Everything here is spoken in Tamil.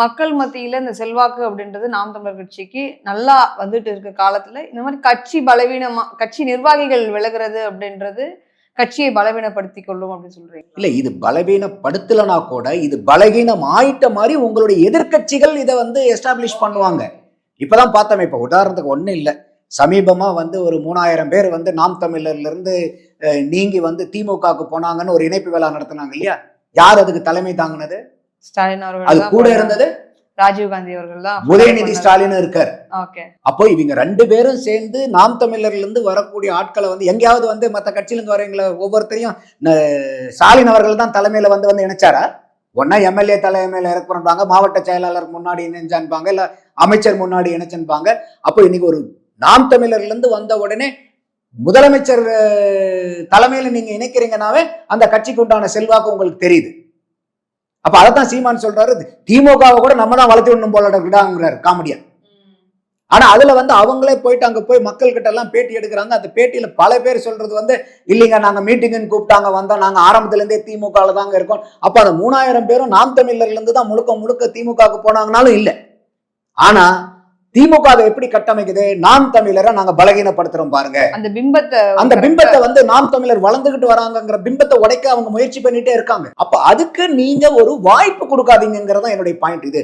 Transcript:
மக்கள் மத்தியில இந்த செல்வாக்கு அப்படின்றது நாம் தமிழர் கட்சிக்கு நல்லா வந்துட்டு இருக்க காலத்துல இந்த மாதிரி கட்சி பலவீனமா கட்சி நிர்வாகிகள் விலகிறது அப்படின்றது கட்சியை பலவீனப்படுத்தி கொள்ளும் அப்படின்னு சொல்றீங்க. இல்ல இது பலவீனப்படுத்தலனா கூட இது பலவீனம் ஆயிட்ட மாதிரி உங்களுடைய எதிர்க்கட்சிகள் இதை வந்து எஸ்டாப்ளிஷ் பண்ணுவாங்க. இப்பதான் பார்த்தோமே இப்ப உதாரணத்துக்கு ஒன்றும் இல்லை. சமீபமா வந்து ஒரு மூணாயிரம் பேர் வந்து நாம் தமிழர்ல இருந்து நீங்கி வந்து திமுகவுக்கு போனாங்கன்னு ஒரு இணைப்பு வேலை நடத்தினாங்க இல்லையா? யார் அதுக்கு தலைமை தாங்கினது? ஸ்டாலின் அது அவர்கள் தான் கூட. இருந்தது ராஜீவ் காந்தி அவர்கள் தான் உதயநிதி ஸ்டாலின் இருக்கார். ஓகே. அப்போ இவங்க ரெண்டு பேரும் சேர்ந்து நாம் தமிழர்ல இருந்து வரக்கூடிய ஆட்களை வந்து எங்கேயாவது வந்து மற்ற கட்சியில இருந்து வரவங்களை ஒவ்வொருத்தரையும் ஸ்டாலின் அவர்கள் தான் தலைமையில வந்து வந்து இணைச்சாரா? ஒன்னா எம்எல்ஏ தலைமையில இறக்குறாங்க மாவட்ட செயலாளர் முன்னாடி இணைஞ்சான்பாங்க இல்ல அமைச்சர் முன்னாடி இணைச்சன்பாங்க. அப்போ இன்னைக்கு ஒரு நாம் தமிழர்ல இருந்து வந்த உடனே முதலமைச்சர் தலைமையில நீங்க இணைக்கிறீங்கனாவே அந்த கட்சிக்கு உண்டான செல்வாக்கு உங்களுக்கு தெரியுது. அப்ப அதைத்தான் சீமான் சொல்றாரு திமுகவை கூட நம்ம தான் வளர்த்து விடணும் போல விடாங்கிறாரு காமெடியா. ஆனா அதுல வந்து அவங்களே போயிட்டு அங்க போய் மக்கள் கிட்ட எல்லாம் பேட்டி எடுக்கிறாங்க. அந்த பேட்டியில பல பேர் சொல்றது வந்து இல்லைங்க நாங்க மீட்டிங்னு கூப்பிட்டாங்க வந்தோம் நாங்க ஆரம்பத்துல இருந்தே திமுகல தாங்க இருக்கோம். அப்ப அந்த மூணாயிரம் பேரும் நாம் தமிழர்ல இருந்து தான் முழுக்க முழுக்க திமுகவுக்கு போனாங்கனாலும் இல்லை. ஆனா திமுக அதை எப்படி கட்டமைக்குது? நாம் தமிழரை நாங்க பலகீனப்படுத்துறோம் பாருங்க. அந்த பிம்பத்தை அந்த பிம்பத்தை வந்து நாம் தமிழர் வளர்ந்துகிட்டு வராங்கங்கிற பிம்பத்தை உடைக்க அவங்க முயற்சி பண்ணிட்டே இருக்காங்க. அப்ப அதுக்கு நீங்க ஒரு வாய்ப்பு கொடுக்காதீங்கிறதா என்னுடைய பாயிண்ட் இது.